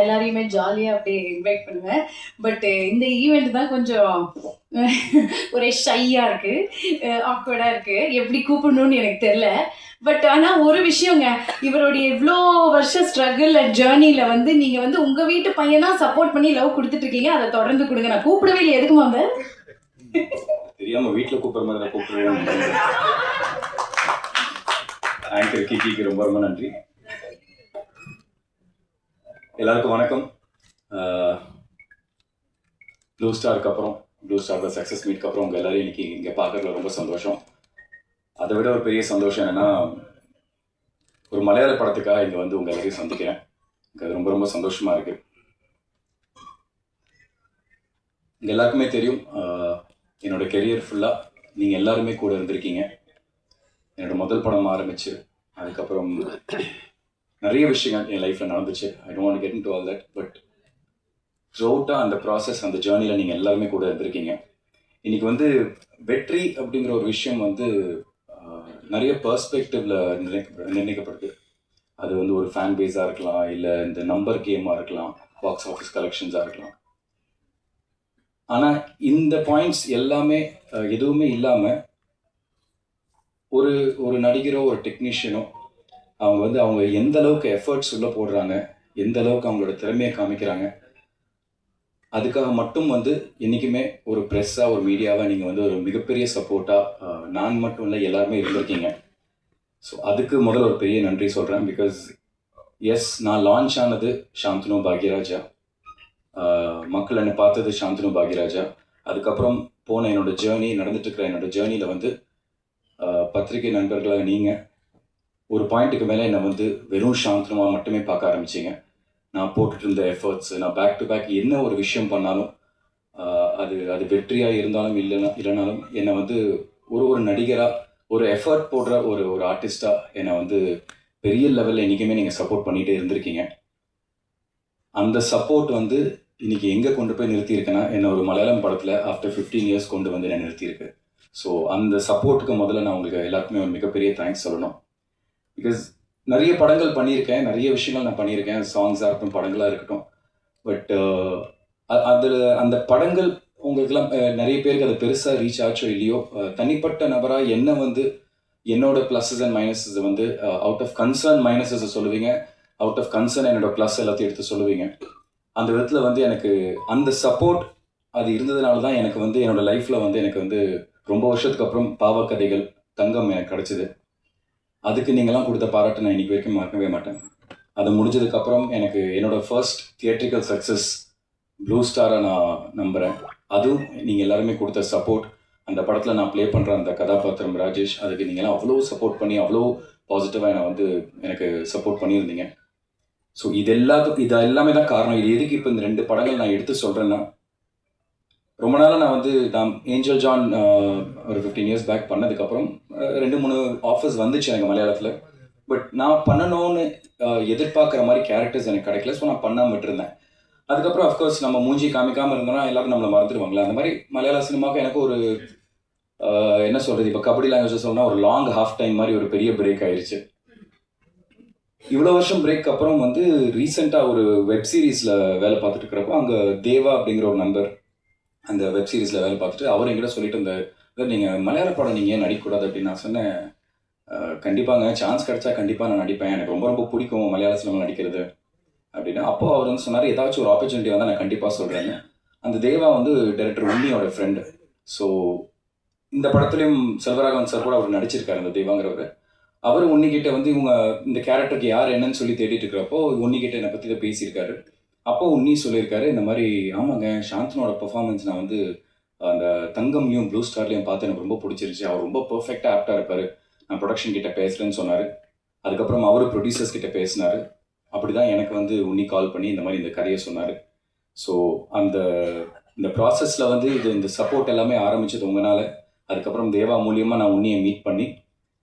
எல்லாரையுமே ஜாலியாக அப்படியே இன்வைட் பண்ணுவேன். பட் eh, இந்த ஈவெண்ட் தான் கொஞ்சம் ஒரே ஷையாக இருக்குது eh, ஆக்வர்டாக இருக்குது எப்படி கூப்பிடணும்னு எனக்கு தெரில பட் ஆனால் ஒரு விஷயங்க இவருடைய இவ்வளோ வருஷ ஸ்ட்ரகிள் அண்ட் ஜேர்னியில் வந்து நீங்கள் வந்து உங்கள் வீட்டு பையனாக சப்போர்ட் பண்ணி லவ் கொடுத்துட்ருக்கீங்க அதை தொடர்ந்து கொடுங்க. நான் கூப்பிடவே இல்லை எதுக்குமா அந்த தெரியாமல் வீட்டில் கூப்பிட்ற மாதிரி கூப்பிடுவேன் ஆங்கர் கிக்கிக்கு ரொம்ப ரொம்ப நன்றி. எல்லாருக்கும் வணக்கம். ப்ளூ ஸ்டாருக்கு அப்புறம் ப்ளூ ஸ்டாரோட சக்ஸஸ் மீட்க்கு அப்புறம் உங்கள் எல்லாரையும் இன்னைக்கு இங்கே பார்க்கறதுல ரொம்ப சந்தோஷம். அதை விட ஒரு பெரிய சந்தோஷம் என்னென்னா ஒரு மலையாள படத்துக்காக இங்கே வந்து உங்கள் எல்லாரையும் சந்திக்கிறேன். எனக்கு அது ரொம்ப ரொம்ப சந்தோஷமாக இருக்குது இங்கே எல்லாருக்குமே தெரியும் என்னோடய என்னோட கெரியர் ஃபுல்லாக நீங்கள் எல்லாருமே கூட இருந்திருக்கீங்க. என்னோட முதல் படம் ஆரம்பிச்சு அதுக்கப்புறம் நிறைய விஷயங்கள் என் லைஃப்பில் நடந்துச்சு. I don't get into all that but த்ரூஅவுட்டாக அந்த ப்ராசஸ் அந்த ஜேர்னியில் நீங்கள் எல்லாருமே கூட இருந்திருக்கீங்க. இன்னைக்கு வந்து வெற்றி அப்படிங்கிற ஒரு விஷயம் வந்து நிறைய பர்ஸ்பெக்டிவ்ல நிர்ணயிக்கப்படுது. அது வந்து ஒரு ஃபேன் பேஸாக இருக்கலாம் இல்லை இந்த நம்பர் கேமாக இருக்கலாம் பாக்ஸ் ஆஃபீஸ் கலெக்ஷன்ஸாக இருக்கலாம். ஆனால் இந்த பாயிண்ட்ஸ் எல்லாமே எதுவுமே இல்லாமல் ஒரு ஒரு நடிகரோ ஒரு டெக்னீஷியனோ அவங்க வந்து அவங்க எந்த அளவுக்கு எஃபர்ட்ஸ் உள்ளே போடுறாங்க எந்த அளவுக்கு அவங்களோட திறமையை காமிக்கிறாங்க அதுக்காக மட்டும் வந்து என்றைக்குமே ஒரு ப்ரெஸ்ஸாக ஒரு மீடியாவாக நீங்கள் வந்து ஒரு மிகப்பெரிய சப்போர்ட்டாக நான் மட்டும் இல்லை எல்லாருமே இருந்திருக்கீங்க. ஸோ அதுக்கு முதல்ல ஒரு பெரிய நன்றி சொல்கிறேன் பிகாஸ் எஸ் நான் லான்ச் ஆனது சாந்தனு பாக்யராஜா. மக்கள் என்னை பார்த்தது சாந்தனு பாக்யராஜா. அதுக்கப்புறம் போன என்னோட ஜேர்னி நடந்துட்டு இருக்கிற என்னோடய ஜேர்னியில் வந்து பத்திரிகை நண்பர்களாக நீங்கள் ஒரு பாயிண்ட்டுக்கு மேலே என்னை வந்து வெறும் சாந்தமாக மட்டுமே பார்க்க ஆரம்பிச்சிங்க. நான் போட்டுட்டு இருந்த எஃபர்ட்ஸ் நான் பேக் டு பேக் என்ன ஒரு விஷயம் பண்ணாலும் அது அது வெற்றியாக இருந்தாலும் இல்லைனா இல்லைனாலும் என்னை வந்து ஒரு ஒரு நடிகராக ஒரு எஃபர்ட் போடுற ஒரு ஒரு ஆர்டிஸ்டாக என்னை வந்து பெரிய லெவலில் இன்றைக்குமே நீங்கள் சப்போர்ட் பண்ணிகிட்டே இருந்திருக்கீங்க. அந்த சப்போர்ட் வந்து இன்றைக்கி எங்கே கொண்டு போய் நிறுத்தியிருக்கேன்னா என்னை ஒரு மலையாளம் படத்தில் ஆஃப்டர் ஃபிஃப்டீன் இயர்ஸ் கொண்டு வந்து என்ன நிறுத்தியிருக்கு. ஸோ அந்த சப்போர்ட்டுக்கு முதல்ல நான் உங்களுக்கு எல்லாருக்குமே ஒரு மிகப்பெரிய தேங்க்ஸ் சொல்லணும். பிகாஸ் நிறைய படங்கள் பண்ணியிருக்கேன் நிறைய விஷயங்கள் நான் பண்ணியிருக்கேன். சாங்ஸாக இருக்கட்டும் படங்களாக இருக்கட்டும். பட் அதில் அந்த படங்கள் உங்களுக்கெல்லாம் நிறைய பேருக்கு அது பெருசாக ரீச் ஆச்சோ இல்லையோ தனிப்பட்ட நபராக என்ன வந்து என்னோட ப்ளஸஸ் அண்ட் மைனஸஸ் வந்து அவுட் ஆஃப் கன்சர்ன் மைனஸஸ் சொல்லுவீங்க அவுட் ஆஃப் கன்சர்ன் என்னோட ப்ளஸ் எல்லாத்தையும் எடுத்து சொல்லுவீங்க. அந்த விதத்தில் வந்து எனக்கு அந்த சப்போர்ட் அது இருந்ததுனால தான் எனக்கு வந்து என்னோட லைஃப்பில் வந்து எனக்கு வந்து ரொம்ப வருஷத்துக்கு அப்புறம் பாவக்கதைகள் தங்கம் எனக்கு கிடச்சிது. அதுக்கு நீங்களாம் கொடுத்த பாராட்டு நான் இன்னைக்கு வரைக்கும் மறக்கவே மாட்டேன். அது முடிஞ்சதுக்கப்புறம் எனக்கு என்னோட ஃபர்ஸ்ட் தியேட்ரிக்கல் சக்ஸஸ் ப்ளூ ஸ்டாரை நான் நம்புகிறேன் அதுவும் நீங்கள் எல்லாருமே கொடுத்த சப்போர்ட் அந்த படத்தில் நான் ப்ளே பண்ணுற அந்த கதாபாத்திரம் ராஜேஷ் அதுக்கு நீங்களாம் அவ்வளோ சப்போர்ட் பண்ணி அவ்வளோ பாசிட்டிவாக என்னை வந்து எனக்கு சப்போர்ட் பண்ணியிருந்தீங்க. ஸோ இது எல்லாத்துக்கும் இது எல்லாமே தான் காரணம். இது எதுக்கு இப்போ இந்த ரெண்டு படங்கள் நான் எடுத்து சொல்கிறேன்னா ரொம்ப நாளாக நான் வந்து நான் ஏஞ்சல் ஜான் ஒரு ஃபிஃப்டீன் இயர்ஸ் பேக் பண்ணதுக்கப்புறம் ரெண்டு மூணு ஆஃபர்ஸ் வந்துச்சு எனக்கு மலையாளத்தில். பட் நான் பண்ணணும்னு எதிர்பார்க்குற மாதிரி கேரக்டர்ஸ் எனக்கு கிடைக்கல. ஸோ நான் பண்ணாமல் விட்டுருந்தேன். அதுக்கப்புறம் அஃப்கோர்ஸ் நம்ம மூஞ்சி காமிக்காமல் இருந்தோம்னா எல்லாரும் நம்மளை மறந்துடுவாங்களே. அந்த மாதிரி மலையாள சினிமாவுக்கு எனக்கு ஒரு என்ன சொல்கிறது இப்போ கபடி லாங்குவேஜ் சொன்னால் ஒரு லாங் ஹாஃப் டைம் மாதிரி ஒரு பெரிய பிரேக் ஆயிடுச்சு இவ்வளோ வருஷம் பிரேக் அப்புறம் வந்து ரீசெண்டாக ஒரு வெப் சீரிஸில் வேலை பார்த்துட்டு இருக்கிறப்போ அங்கே தேவா அப்படிங்கிற ஒரு நண்பர் அந்த வெப் சீரிஸில் வேலை பார்த்துட்டு அவர் என்கிட்ட சொல்லிட்டு இருந்தார் நீங்கள் மலையாள படம் நீங்கள் ஏன் நடிக்கக்கூடாது? அப்படின்னு நான் சொன்னேன். கண்டிப்பாங்க சான்ஸ் கிடைச்சா கண்டிப்பாக நான் நடிப்பேன். எனக்கு ரொம்ப ரொம்ப பிடிக்கும் மலையாள சினிமா நடிக்கிறது. அப்படின்னு. அப்போ அவர் வந்து சொன்னார் ஏதாச்சும் ஒரு ஆப்பர்ச்சுனிட்டி வந்தால் நான் கண்டிப்பாக சொல்கிறேன்னு அந்த தேவா வந்து டேரக்டர் உன்னியோட ஃப்ரெண்டு ஸோ இந்த படத்துலையும் செல்வராகவன் சார் கூட அவர் நடிச்சிருக்காரு அந்த தெய்வாங்கிறவர் அவர் உன்னிக்கிட்ட வந்து இவங்க இந்த கேரக்டருக்கு யார் என்னன்னு சொல்லி தேடிட்டு இருக்கிறப்போ உன்னிக்கிட்ட என்னை பற்றி இதை பேசியிருக்காரு. அப்போ உன்னி சொல்லியிருக்காரு இந்த மாதிரி ஆமாங்க சாந்தனோட பெர்ஃபார்மன்ஸ் நான் வந்து அந்த தங்கம்லையும் ப்ளூ ஸ்டார்லையும் பார்த்து எனக்கு ரொம்ப பிடிச்சிருச்சு. அவர் ரொம்ப பர்ஃபெக்டாக ஆப்டாக இருப்பார். நான் ப்ரொடக்ஷன் கிட்ட பேசுகிறேன்னு சொன்னார். அதுக்கப்புறம் அவர் ப்ரொடியூசர்ஸ் கிட்ட பேசினார். அப்படி தான் எனக்கு வந்து உன்னி கால் பண்ணி இந்த மாதிரி இந்த கதையை சொன்னார். ஸோ அந்த இந்த ப்ராசஸில் வந்து இது இந்த சப்போர்ட் எல்லாமே ஆரம்பிச்சது உங்களால் அதுக்கப்புறம் தேவா மூலியமாக நான் உன்னியை மீட் பண்ணி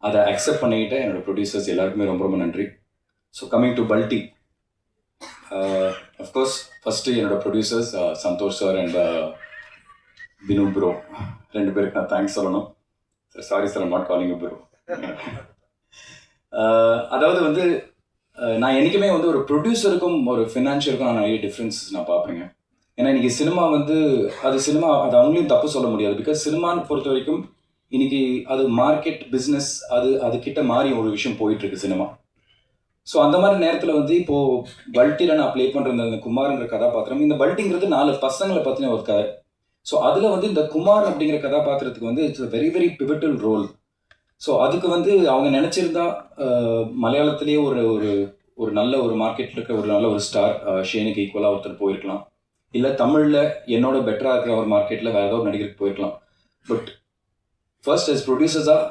அதை அக்செப்ட் பண்ணிக்கிட்ட என்னோடய ப்ரொடியூசர்ஸ் எல்லாருக்குமே ரொம்ப ரொம்ப நன்றி. So coming to Balti of course first என்னோடய producers Santhosh sir and Binu bro ரெண்டு பேருக்கு நான் தேங்க்ஸ் சொல்லணும். Sorry sir not calling bro அதாவது வந்து uh, நான் என்றைக்குமே வந்து ஒரு ப்ரொடியூசருக்கும் ஒரு ஃபினான்ஷியருக்கும் நான் நிறைய டிஃப்ரென்ஸ் நான் பார்ப்பேங்க. ஏன்னா இன்னைக்கு சினிமா வந்து அது சினிமா அது அவங்களையும் தப்பு சொல்ல முடியாது. பிகாஸ் சினிமான்னு பொறுத்த வரைக்கும் இன்னைக்கு அது மார்க்கெட் பிஸ்னஸ் அது அதுக்கிட்ட மாறி ஒரு விஷயம் போயிட்டுருக்கு சினிமா ஸோ அந்த மாதிரி நேரத்தில் வந்து இப்போ பல்ட்டியில் நான் ப்ளே பண்ணுற இந்த குமார்ன்ற கதாபாத்திரம். இந்த பல்ட்டிங்கிறது நாலு பசங்களை பற்றின ஒரு கதை. ஸோ அதில் வந்து இந்த குமார் அப்படிங்கிற கதாபாத்திரத்துக்கு வந்து it's very very pivotal role so அதுக்கு வந்து அவங்க நினச்சிருந்தா மலையாளத்திலேயே ஒரு ஒரு ஒரு நல்ல ஒரு மார்க்கெட்டில் இருக்கிற ஒரு நல்ல ஒரு ஸ்டார் ஷேனுக்கு ஈக்குவலாக ஒருத்தர் போயிருக்கலாம். இல்லை தமிழில் என்னோட பெட்டராக இருக்கிற ஒரு மார்க்கெட்டில் வேறு ஏதாவது ஒரு நடிகருக்கு போயிருக்கலாம். பட் ஃபர்ஸ்ட் அஸ் ப்ரொடியூசர்ஸாக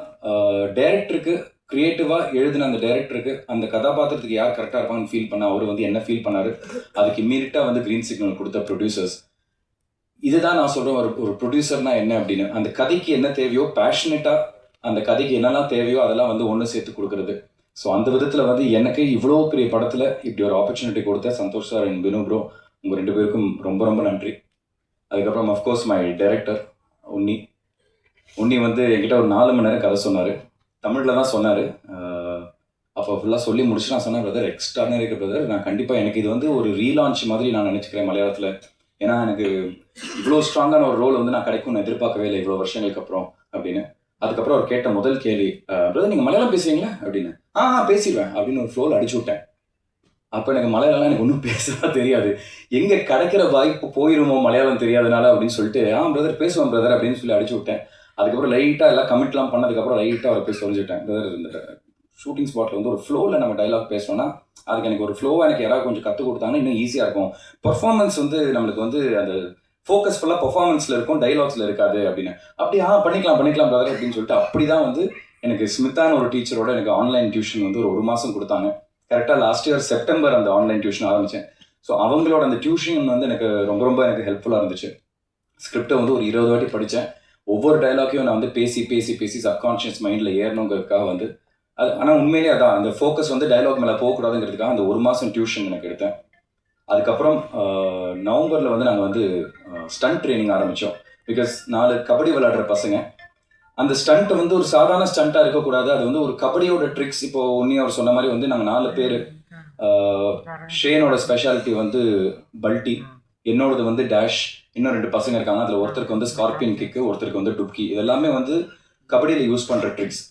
டேரக்டருக்கு கிரியேட்டிவாக எழுதின அந்த டைரக்டருக்கு அந்த கதாபாத்திரத்துக்கு யார் கரெக்டாக இருப்பாங்கன்னு ஃபீல் பண்ண அவர் வந்து என்ன ஃபீல் பண்ணாரு? அதுக்கு இம்மீடியட்டாக வந்து க்ரீன் சிக்னல் கொடுத்த ப்ரொடியூசர்ஸ் இதுதான் நான் சொல்கிறேன் ஒரு ஒரு ப்ரொடியூசர்னா என்ன அப்படின்னு. அந்த கதைக்கு என்ன தேவையோ பேஷனேட்டாக அந்த கதைக்கு என்னெல்லாம் தேவையோ அதெல்லாம் வந்து ஒன்று சேர்த்து கொடுக்குறது. ஸோ அந்த விதத்தில் வந்து எனக்கு இவ்வளோ பெரிய படத்தில் இப்படி ஒரு ஆப்பர்ச்சுனிட்டி கொடுத்த Santhosh sir and Binu bro உங்கள் ரெண்டு பேருக்கும் ரொம்ப ரொம்ப நன்றி. அதுக்கப்புறம் of course my director Unni. Unni வந்து என்கிட்ட ஒரு நாலு மணி நேரம் கதை சொன்னார். தமிழில் தான் சொன்னார். அப்போ ஃபுல்லாக சொல்லி முடிச்சு நான் சொன்னேன் பிரதர் எக்ஸ்ட்ரானரி பிரதர் நான் கண்டிப்பாக எனக்கு இது வந்து ஒரு ரீலான்ச் மாதிரி நான் நினச்சிக்கிறேன் மலையாளத்தில். ஏன்னா எனக்கு இவ்வளோ ஸ்ட்ராங்கான ஒரு ரோல் வந்து நான் கிடைக்கும்னு எதிர்பார்க்கவே இல்லை இவ்வளோ வருஷங்களுக்கு அப்புறம் அப்படின்னு. அதுக்கப்புறம் அவர் கேட்ட முதல் கேள்வி பிரதர் நீங்கள் மலையாளம் பேசுவீங்களா? அப்படின்னு. ஆ ஆ, பேசிடுவேன் அப்படின்னு ஒரு ஃப்ளோவில் அடிச்சு விட்டேன். அப்போ எனக்கு மலையாளம் எனக்கு ஒன்றும் பேசலாம் தெரியாது. எங்கே கிடைக்கிற வாய்ப்பு போயிருமோ மலையாளம் தெரியாதனால அப்படின்னு சொல்லிட்டு ஆ பிரதர் பேசுவேன் பிரதர் அப்படின்னு சொல்லி அடிச்சு விட்டேன். அதுக்கப்புறம் லைட்டாக எல்லாம் கமிட்லாம் பண்ணதுக்கப்புறம் லைட்டாக அவரை போய் சொல்லிச்சிட்டேன் பிரதர் இந்த ஷூட்டிங் ஸ்பாட்டில் வந்து ஒரு ஃப்ளோவில் நம்ம டைலாக் பேசணும்னா அதுக்கு எனக்கு ஒரு ஃப்ளோவாக எனக்கு யாராவது கொஞ்சம் கற்றுக் கொடுத்தாங்கன்னா இன்னும் ஈஸியாக இருக்கும். பர்ஃபார்மன்ஸ் வந்து நம்மளுக்கு வந்து அந்த ஃபோக்கஸ் ஃபுல்லாக பர்ஃபார்மன்ஸில் இருக்கும் டைலாக்ஸில் இருக்காது அப்படின்னு. அப்படி ஆ பண்ணிக்கலாம் பண்ணிக்கலாம் பிரதர் அப்படின்னு சொல்லிட்டு அப்படி தான் வந்து எனக்கு ஸ்மித்தான ஒரு டீச்சரோட எனக்கு ஆன்லைன் டியூஷன் வந்து ஒரு ஒரு மாதம் கொடுத்தாங்க. கரெக்டாக லாஸ்ட் இயர் செப்டம்பர் அந்த ஆன்லைன் டியூஷன் ஆரம்பித்தேன் ஸோ அவங்களோட அந்த டியூஷன் வந்து எனக்கு ரொம்ப ரொம்ப எனக்கு ஹெல்ப்ஃபுல்லாக இருந்துச்சு. ஸ்கிரிப்டை வந்து ஒரு இருபது வாட்டி படித்தேன் ஒவ்வொரு டைலாக்கையும் நான் வந்து பேசி பேசி பேசி சப்கான்ஷியஸ் மைண்டில் ஏறணுங்கிறதுக்காக வந்து அது ஆனால் உண்மையிலேயே அதான் அந்த ஃபோக்கஸ் வந்து டைலாக் மேலே போகக்கூடாதுங்கிறதுக்காக அந்த ஒரு மாதம் டியூஷன் எனக்கு எடுத்தேன். அதுக்கப்புறம் நவம்பரில் வந்து நாங்கள் வந்து ஸ்டண்ட் ட்ரைனிங் ஆரம்பித்தோம் பிகாஸ் நாலு கபடி விளையாடுற பசங்க அந்த ஸ்டண்ட் வந்து ஒரு சாதாரண ஸ்டண்ட்டாக இருக்கக்கூடாது. அது வந்து ஒரு கபடியோட ட்ரிக்ஸ் இப்போ உன்னி அவர் சொன்ன மாதிரி வந்து நாங்கள் நாலு பேர் ஷேனோட ஸ்பெஷாலிட்டி வந்து பல்ட்டி என்னோடது வந்து டேஷ் இன்னும் ரெண்டு பசங்க இருக்காங்க. அதில் ஒருத்தருக்கு வந்து ஸ்கார்பியன் கிக்கு ஒருத்தருக்கு வந்து டுப்கி இதெல்லாமே வந்து கபடியில் யூஸ் பண்ணுற ட்ரிக்ஸ்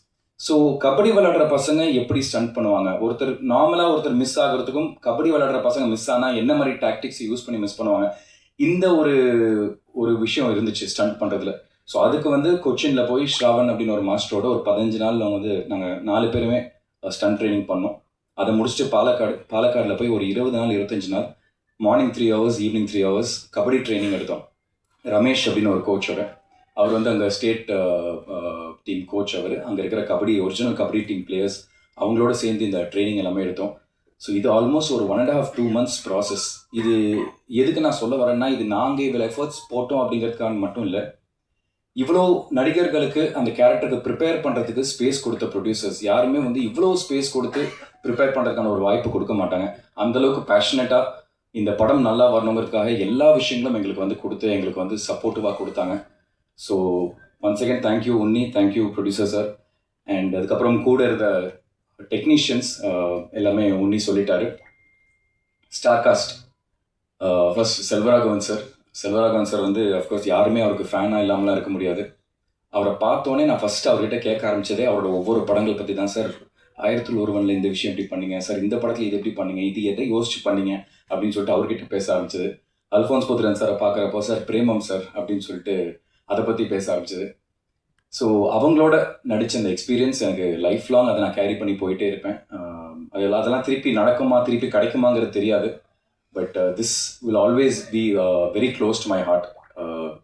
ஸோ கபடி விளையாடுற பசங்க எப்படி ஸ்டண்ட் பண்ணுவாங்க? ஒருத்தர் நார்மலாக ஒருத்தர் மிஸ் ஆகிறதுக்கும் கபடி விளையாடுற பசங்க மிஸ் ஆனால் என்ன மாதிரி டாக்டிக்ஸ் யூஸ் பண்ணி மிஸ் பண்ணுவாங்க? இந்த ஒரு ஒரு விஷயம் இருந்துச்சு ஸ்டண்ட் பண்ணுறதுல ஸோ அதுக்கு வந்து கொச்சினில் போய் ஸ்ராவன் அப்படின்னு ஒரு மாஸ்டரோட ஒரு பதினஞ்சு நாள் வந்து நாங்கள் நாலு பேருமே ஸ்டன்ட் ட்ரைனிங் பண்ணோம். அதை முடிச்சுட்டு பாலக்காடு பாலக்காடில் போய் ஒரு இருபது நாள் இருபத்தஞ்சு நாள் morning three hours evening three hours kabaddi training எடுத்தோம். ரமேஷ் அப்படின்னு ஒரு கோச்சோட அவர் வந்து அங்கே ஸ்டேட் டீம் கோச் அவர். அங்கே இருக்கிற kabaddi original kabaddi team players அவங்களோட சேர்ந்து இந்த ட்ரைனிங் எல்லாமே எடுத்தோம். ஸோ இது ஆல்மோஸ்ட் ஒரு one and half two months process இது எதுக்கு நான் சொல்ல வரேன்னா இது நாங்கள் இவ்வளோ எஃபர்ட்ஸ் போட்டோம் அப்படிங்கிறதுக்கான மட்டும் இல்லை. இவ்வளோ நடிகர்களுக்கு அந்த கேரக்டருக்கு ப்ரிப்பேர் பண்ணுறதுக்கு ஸ்பேஸ் கொடுத்த ப்ரொடியூசர்ஸ் யாருமே வந்து இவ்வளோ ஸ்பேஸ் கொடுத்து ப்ரிப்பேர் பண்ணுறதுக்கான ஒரு வாய்ப்பு கொடுக்க மாட்டாங்க. அந்தளவுக்கு பேஷனேட்டாக இந்த படம் நல்லா வரணுங்கிறதுக்காக எல்லா விஷயங்களும் எங்களுக்கு வந்து கொடுத்து எங்களுக்கு வந்து சப்போர்ட்டிவாக கொடுத்தாங்க. So once again thank you Unni thank you producer sir and அதுக்கப்புறம் கூட இருந்த டெக்னீஷியன்ஸ் uh, எல்லாமே உன்னி சொல்லிட்டாரு. Star cast first Selvaraghavan sir Selvaraghavan sir வந்து அஃப்கோர்ஸ் யாருமே அவருக்கு ஃபேனாக இல்லாமலாம் இருக்க முடியாது. அவரை பார்த்தோன்னே நான் ஃபஸ்ட்டு அவர்கிட்ட கேட்க ஆரம்பிச்சதே அவரோட ஒவ்வொரு படங்கள் பற்றி தான் சார் ஆயிரத்தில் ஒருவனில் இந்த விஷயம் எப்படி பண்ணீங்க. சார் இந்த படத்தில் இது எப்படி பண்ணீங்க? இது எதை யோசிச்சு பண்ணீங்க? அப்படின்னு சொல்லிட்டு அவர்கிட்ட பேச ஆரம்பிச்சது. அல்ஃபோன்ஸ் புத்திரன் சாரை பார்க்குறப்போ சார் பிரேமம் சார் அப்படின்னு சொல்லிட்டு அதை பற்றி பேச ஆரம்பிச்சது. ஸோ அவங்களோட நடித்த அந்த எக்ஸ்பீரியன்ஸ் எனக்கு லைஃப் லாங் அதை நான் கேரி பண்ணி போயிட்டே இருப்பேன். அது அதெல்லாம் திருப்பி நடக்குமா திருப்பி கிடைக்குமாங்கிறது தெரியாது. But this will always be very close to my heart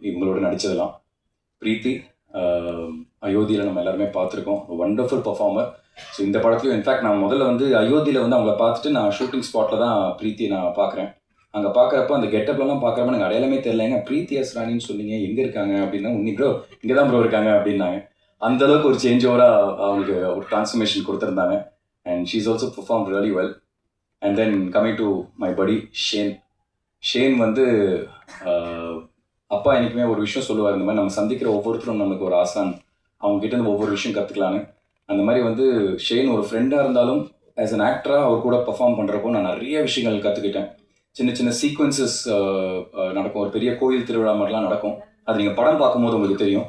இவங்களோட நடித்ததெல்லாம் பிரீத்தி அயோத்தியில் நம்ம எல்லாருமே பார்த்துருக்கோம். ஒண்டர்ஃபுல் பர்ஃபார்மர் ஸோ இந்த படத்துலையும் இன்ஃபேக்ட் நான் முதல்ல வந்து அயோத்தியில் வந்து அவங்கள பார்த்துட்டு நான் ஷூட்டிங் ஸ்பாட்டில் தான் பிரீத்தி நான் பார்க்குறேன். அங்கே பார்க்குறப்ப அந்த கெட்டப்லாம் பார்க்குறப்ப எனக்கு அடையாளமே தெரியலங்க பிரீத்தி எஸ் ராணின்னு சொன்னீங்க. எங்கே இருக்காங்க? அப்படின்னா உன்னிக்கோ ப்ரோ இங்கே தான் ப்ரோ இருக்காங்க அப்படின்னாங்க. அந்த அளவுக்கு ஒரு சேஞ்ச் ஓவராக அவங்களுக்கு ஒரு டிரான்ஸ்ஃபர்மேஷன் கொடுத்துருந்தாங்க. And she's also perform really well and then coming to my buddy Shane Shane வந்து uh, அப்பா என்றைக்குமே ஒரு விஷயம் சொல்லுவார். இந்த மாதிரி நம்ம சந்திக்கிற ஒவ்வொருத்தரும் நமக்கு ஒரு ஆசான். அவங்க கிட்ட இருந்து ஒவ்வொரு விஷயம் கற்றுக்கலான்னு அந்த மாதிரி வந்து ஷெயின் ஒரு ஃப்ரெண்டாக இருந்தாலும் ஆஸ் அன் ஆக்டராக அவர் கூட பெர்ஃபார்ம் பண்ணுறப்போ நான் நிறைய விஷயங்கள் கற்றுக்கிட்டேன் சின்ன சின்ன சீக்வன்சஸ் நடக்கும். ஒரு பெரிய கோயில் திருவிழா மாதிரிலாம் நடக்கும். அது நீங்கள் படம் பார்க்கும்போது உங்களுக்கு தெரியும்.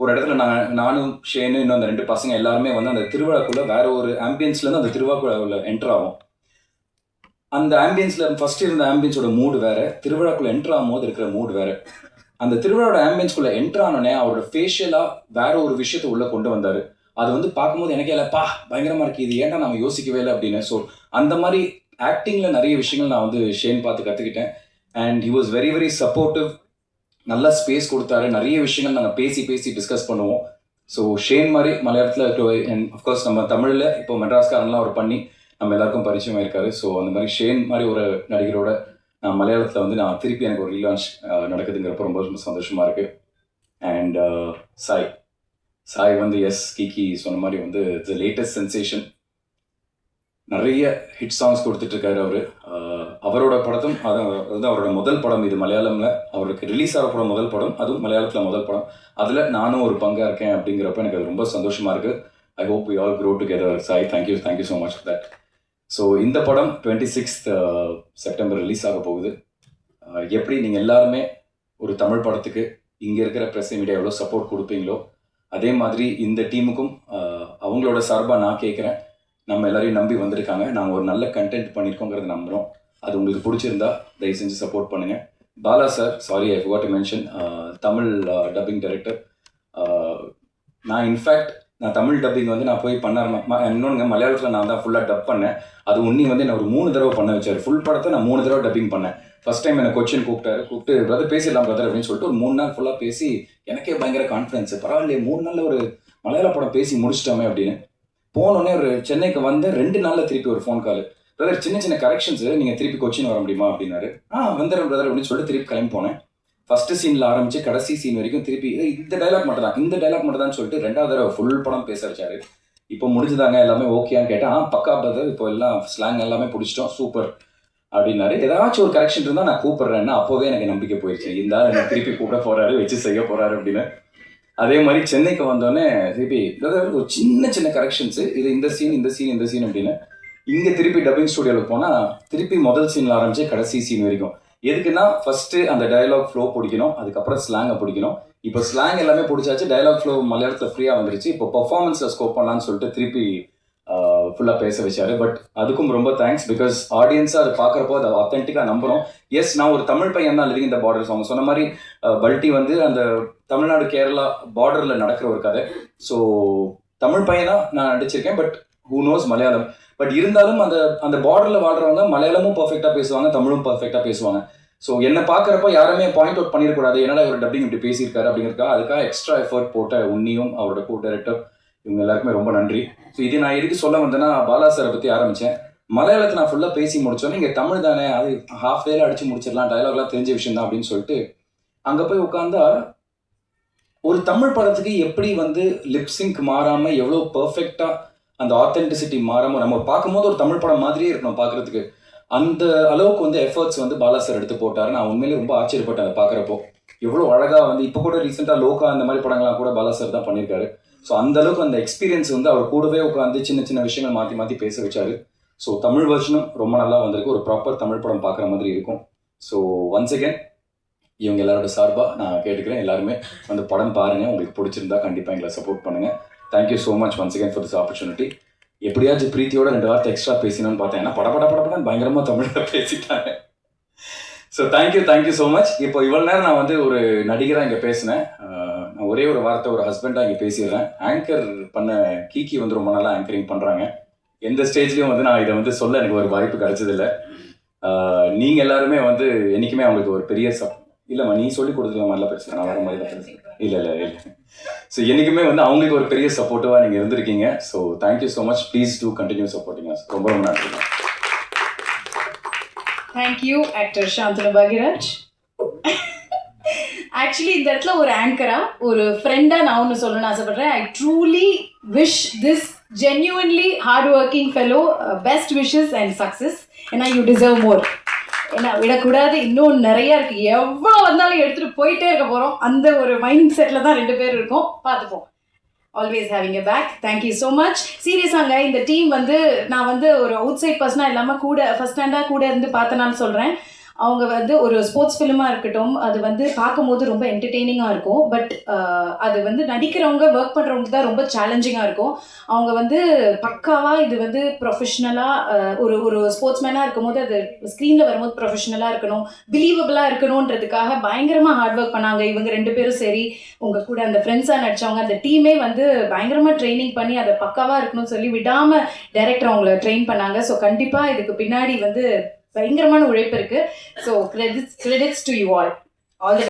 ஒரு இடத்துல நான் நானும் ஷேனு இன்னும் அந்த ரெண்டு பசங்க எல்லாருமே வந்து அந்த திருவிழாக்குள்ளே வேற ஒரு ஆம்பியன்ஸ்லேருந்து அந்த திருவிழாக்குள்ள என்டர் ஆகும் அந்த ஆம்பியன்ஸில் ஃபஸ்ட் இருந்த ஆம்பியன்ஸோட மூடு வேற. திருவிழாக்குள்ளே என்டர் ஆகும்போது இருக்கிற மூடு வேற. அந்த திருவிழாவோட ஆம்பியன்ஸ்குள்ளே என்டர் ஆனோடனே அவரோட ஃபேஷியலாக வேற ஒரு விஷயத்தை உள்ளே கொண்டு வந்தார். அது வந்து பார்க்கும்போது எனக்கே இல்லைப்பா பயங்கரமாக இருக்குது இது ஏன்டா நம்ம யோசிக்கவே இல்லை அப்படின்னு. ஸோ அந்த மாதிரி ஆக்டிங்கில் நிறைய விஷயங்கள் நான் வந்து ஷேன் பார்த்து கற்றுக்கிட்டேன் and he was very very supportive நல்லா ஸ்பேஸ் கொடுத்தாரு. நிறைய விஷயங்கள் நாங்கள் பேசி பேசி டிஸ்கஸ் பண்ணுவோம். ஸோ ஷேன் மாதிரி மலையாளத்தில் அண்ட் அஃப்கோர்ஸ் நம்ம தமிழில் இப்போ மெட்ராஸ்காரன்லாம் அவர் பண்ணி நம்ம எல்லாருக்கும் பரிச்சயமாக இருக்காரு. ஸோ அந்த மாதிரி ஷேன் மாதிரி ஒரு நடிகரோட நான் மலையாளத்தில் வந்து நான் திருப்பி எனக்கு ஒரு ரீலான்ச் நடக்குதுங்கிறப்ப ரொம்ப ரொம்ப சந்தோஷமாக இருக்குது அண்ட் சாய். சாய் வந்து எஸ் கிகி சொன்ன மாதிரி வந்து த லேட்டஸ்ட் சென்சேஷன் நிறைய ஹிட் சாங்ஸ் கொடுத்துட்ருக்காரு அவர். அவரோட படத்தும் அதான் அதுதான் அவரோட முதல் படம் இது மலையாளமில். அவருக்கு ரிலீஸ் ஆகப்பட முதல் படம் அதுவும் மலையாளத்தில் முதல் படம். அதில் நானும் ஒரு பங்காக இருக்கேன் அப்படிங்கிறப்ப எனக்கு அது ரொம்ப சந்தோஷமாக இருக்குது I hope we all grow together Sai thank you thank you so much for that so இந்த படம் டுவெண்ட்டி சிக்ஸ்த் செப்டம்பர் ரிலீஸ் ஆக போகுது. எப்படி நீங்கள் எல்லாருமே ஒரு தமிழ் படத்துக்கு இங்கே இருக்கிற ப்ரெஸ் மீடியா எவ்வளோ சப்போர்ட் கொடுப்பீங்களோ அதே மாதிரி இந்த டீமுக்கும் அவங்களோட சார்பாக நான் கேட்குறேன் நம்ம எல்லாரையும் நம்பி வந்திருக்காங்க. நாங்கள் ஒரு நல்ல கண்டென்ட் பண்ணியிருக்கோங்கிறத நம்புகிறோம் அது உங்களுக்கு பிடிச்சிருந்தா தயவு செஞ்சு சப்போர்ட் பண்ணுங்கள் Bala sir sorry I forgot to mention Tamil dubbing director நான் இன்ஃபேக்ட் நான் தமிழ் டப்பிங் வந்து நான் போய் பண்ண இன்னொன்று மலையாளத்தில் நான் தான் ஃபுல்லாக டப் பண்ணேன். அது உன்னி வந்து நான் ஒரு மூணு தடவை பண்ண வச்சார். ஃபுல் படத்தை நான் மூணு தடவை டப்பிங் பண்ணேன். ஃபர்ஸ்ட் டைம் என்னை கொச்சின் கூப்பிட்டாரு. கூப்பிட்டு பிரதர் பேசிடலாம் பிரதர் அப்படின்னு சொல்லிட்டு ஒரு மூணு நாள் ஃபுல்லாக பேசி எனக்கே பயங்கர கான்ஃபிடன்ஸ் பரவாயில்லையே மூணு நாளில் ஒரு மலையாள படம் பேசி முடிச்சிட்டோமே அப்படின்னு. போனோடனே ஒரு சென்னைக்கு வந்து ரெண்டு நாளில் திருப்பி ஒரு ஃபோன் கால் பிரதர் சின்ன சின்ன கரெக்ஷன்ஸ் நீங்கள் திருப்பி கொச்சின் வர முடியுமா? அப்படின்னாரு. ஆ வந்துடுறேன் பிரதர் அப்படின்னு சொல்லிட்டு திருப்பி கிளம்பி போனேன். ஃபர்ஸ்ட் சீனில் ஆரம்பிச்சு கடைசி சீன் வரைக்கும் திருப்பி இந்த டைலாக் மட்டும் தான் இந்த டைலாக் மட்டும் தான் சொல்லிட்டு ரெண்டாவது தடவை ஃபுல் படம் பேச வச்சாரு இப்போ முடிஞ்சுதாங்க எல்லாமே ஓகேன்னு கேட்டேன். ஆ பக்கா பிரதர் இப்போ எல்லாம் ஸ்லாங் எல்லாமே பிடிச்சிட்டோம் சூப்பர் அப்படின்னாரு. ஏதாச்சும் ஒரு கரெக்ஷன் இருந்தால் நான் கூப்பிடுறேன்னா அப்போவே எனக்கு நம்பிக்கை போயிடுச்சு இந்த ஆள் திருப்பி கூப்பிட போகிறாரு வச்சு செய்ய போகிறாரு அப்படின்னு. அதே மாதிரி சென்னைக்கு வந்தோடனே திருப்பி ஒரு சின்ன சின்ன கரெக்ஷன்ஸு இது இந்த சீன் இந்த சீன் இந்த சீன் அப்படின்னு. இங்கே திருப்பி டப்பிங் ஸ்டுடியோவில் போனால் திருப்பி முதல் சீனில் ஆரம்பிச்சு கடைசி சீன் வரைக்கும். எதுக்குன்னா ஃபஸ்ட்டு அந்த டயலாக் ஃப்ளோ பிடிக்கணும் அதுக்கப்புறம் ஸ்லாங்கை பிடிக்கணும். இப்போ ஸ்லாங் எல்லாமே பிடிச்சாச்சு டயலாக் ஃப்ளோ மலையாளத்தில் ஃப்ரீயாக வந்துருச்சு. இப்போ பர்ஃபார்மன்ஸில் ஸ்கோப் பண்ணலான்னு சொல்லிட்டு திருப்பி ஃபுல்லாக பேச வச்சாரு. பட் அதுக்கும் ரொம்ப தேங்க்ஸ் பிகாஸ் ஆடியன்ஸாக அதை பார்க்குறப்போ அதை அத்தென்டிக்காக நம்புகிறோம் எஸ் நான் ஒரு தமிழ் பையன் தான் லிவிங் இந்த பார்டர்ஸ் அவங்க சொன்ன மாதிரி பல்ட்டி பல்டி வந்து அந்த தமிழ்நாடு கேரளா பார்டரில் நடக்கிற ஒரு கதை. ஸோ தமிழ் பையனாக நான் நடிச்சிருக்கேன் but who knows Malayalam. But இருந்தாலும் அந்த அந்த பார்டரில் வாழ்கிறவங்க மலையாளமும் பர்ஃபெக்டாக பேசுவாங்க தமிழும் பர்ஃபெக்டாக பேசுவாங்க. ஸோ என்னை பார்க்குறப்ப யாருமே பாயிண்ட் அவுட் பண்ணிடக்கூடாது. என்னடா இவர் டப்பிங் இப்படி பேசியிருக்காரு அப்படிங்கிறதுக்காக அதுக்காக எக்ஸ்ட்ரா எஃபர்ட் போட்ட உன்னியும் அவரோட கோ டைரக்டர் இவங்க எல்லாருக்குமே ரொம்ப நன்றி. ஸோ இது நான் எதுக்கு சொல்ல வந்தேன்னா பாலா சாரை பற்றி ஆரம்பித்தேன் மலையாளத்தை நான் ஃபுல்லாக பேசி முடிச்சோன்னே இங்கே தமிழ் தானே அது ஹாஃப் டேல அடிச்சு முடிச்சிடலாம் டைலாக்லாம் தெரிஞ்ச விஷயம் தான் அப்படின்னு சொல்லிட்டு அங்கே போய் உட்காந்தா ஒரு தமிழ் படத்துக்கு எப்படி வந்து லிப்ஸிங்க் மாறாமல் எவ்வளோ பர்ஃபெக்டாக அந்த ஆத்தென்டிசிட்டி மாறாமல் நம்ம பார்க்கும்போது ஒரு தமிழ் படம் மாதிரியே இருக்கணும் பார்க்கறதுக்கு. அந்த அளவுக்கு வந்து எஃபர்ட்ஸ் வந்து பாலா சார் எடுத்து போட்டாரு. நான் உண்மையிலேயே ரொம்ப ஆச்சரியப்பட்டேன் அதை பார்க்குறப்போ. எவ்வளோ அழகாக வந்து இப்போ கூட ரீசெண்டாக லோகா அந்த மாதிரி படங்கள்லாம் கூட பாலா சார் தான் பண்ணியிருக்காரு ஸோ அந்த அளவுக்கு அந்த எக்ஸ்பீரியன்ஸ் வந்து அவர் கூடவே உட்காந்து சின்ன சின்ன விஷயங்கள் மாற்றி மாற்றி பேச வச்சாரு. ஸோ தமிழ் வருஷனும் ரொம்ப நல்லா வந்திருக்கு. ஒரு ப்ராப்பர் தமிழ் படம் பார்க்குற மாதிரி இருக்கும். ஸோ ஒன்ஸ் அகேன் இவங்க எல்லாரோட சார்பாக நான் கேட்டுக்கிறேன். எல்லாருமே அந்த படம் பாருங்க. உங்களுக்கு பிடிச்சிருந்தா கண்டிப்பாக எங்களை சப்போர்ட் பண்ணுங்க. Thank you so much once again for this opportunity எப்படியாச்சும் பிரீத்தியோட ரெண்டு வார்த்தை எக்ஸ்ட்ரா பேசினோன்னு பார்த்தேன். ஏன்னா பட பட பட பயங்கரமாக தமிழில் பேசிட்டாங்க. So thank you thank you so much இப்போ இவ்வளோ நேரம் நான் வந்து ஒரு நடிகராக இங்கே பேசினேன். நான் ஒரே ஒரு வார்த்தை ஒரு ஹஸ்பண்டாக இங்கே பேசிடுறேன். ஆங்கர் பண்ண கீக்கி வந்து ரொம்ப நல்லா ஆங்கரிங் பண்ணுறாங்க எந்த ஸ்டேஜ்லேயும் வந்து நான் இதை வந்து சொல்ல எனக்கு ஒரு வாய்ப்பு கிடைச்சதில்லை. நீங்கள் எல்லாருமே வந்து என்னைக்குமே அவங்களுக்கு ஒரு பெரிய சப் இல்லைம்மா நீ சொல்லி கொடுத்துருக்க மாதிரிலாம் பேசுகிறேன் நான் வர மாதிரி தான் பேசுகிறேன் இல்லை இல்லை இல்லை. ஸோ என்றைக்குமே வந்து அவங்களுக்கு ஒரு பெரிய சப்போர்ட்டிவாக நீங்கள் இருந்திருக்கீங்க. So thank you so much please do continue supporting ரொம்ப ரொம்ப நன்றி. Thank you actor Shanthanu Bhagyaraj actually இந்த இடத்துல ஒரு ஆங்கரா ஒரு ஃப்ரெண்டாக நான் ஒன்று சொல்லணும்னு ஆசைப்படுறேன். I truly wish this genuinely hard working fellow best wishes and success ஏன்னா யூ டிசர்வ் மோர் ஏன்னா விடக்கூடாது. இன்னும் நிறைய இருக்கு. எவ்வளோ வந்தாலும் எடுத்துகிட்டு போயிட்டே இருக்க போகிறோம் அந்த ஒரு மைண்ட் செட்டில் தான் ரெண்டு பேர் இருக்கோம். பார்த்துப்போம். Always having a back thank you so much சீரியஸாங்க இந்த டீம் வந்து நான் வந்து ஒரு அவுட் சைட் பர்சனாக இல்லாமல் கூட ஃபர்ஸ்ட் ஸ்டாண்டாக கூட இருந்து பார்த்தனான்னு சொல்கிறேன் அவங்க வந்து ஒரு ஸ்போர்ட்ஸ் ஃபிலிமாக இருக்கட்டும் அது வந்து பார்க்கும்போது ரொம்ப என்டர்டெய்னிங்காக இருக்கும். பட் அது வந்து நடிக்கிறவங்க ஒர்க் பண்ணுறவங்க தான் ரொம்ப சேலஞ்சிங்காக இருக்கும். அவங்க வந்து பக்காவாக இது வந்து ப்ரொஃபஷ்னலாக ஒரு ஒரு ஸ்போர்ட்ஸ்மேனாக இருக்கும்போது அது ஸ்க்ரீனில் வரும்போது ப்ரொஃபஷ்னலாக இருக்கணும் பிலீவபிளாக இருக்கணுன்றதுக்காக பயங்கரமாக ஹார்ட் ஒர்க் பண்ணாங்க. இவங்க ரெண்டு பேரும் சரி உங்கள் கூட அந்த ஃப்ரெண்ட்ஸாக நடித்தவங்க அந்த டீமே வந்து பயங்கரமாக ட்ரைனிங் பண்ணி அதை பக்காவாக இருக்கணும்னு சொல்லி விடாமல் டைரக்டர் அவங்கள ட்ரெயின் பண்ணாங்க. ஸோ கண்டிப்பாக இதுக்கு பின்னாடி வந்து பயங்கரமான உழைப்பு இருக்குது so credits credits to you all all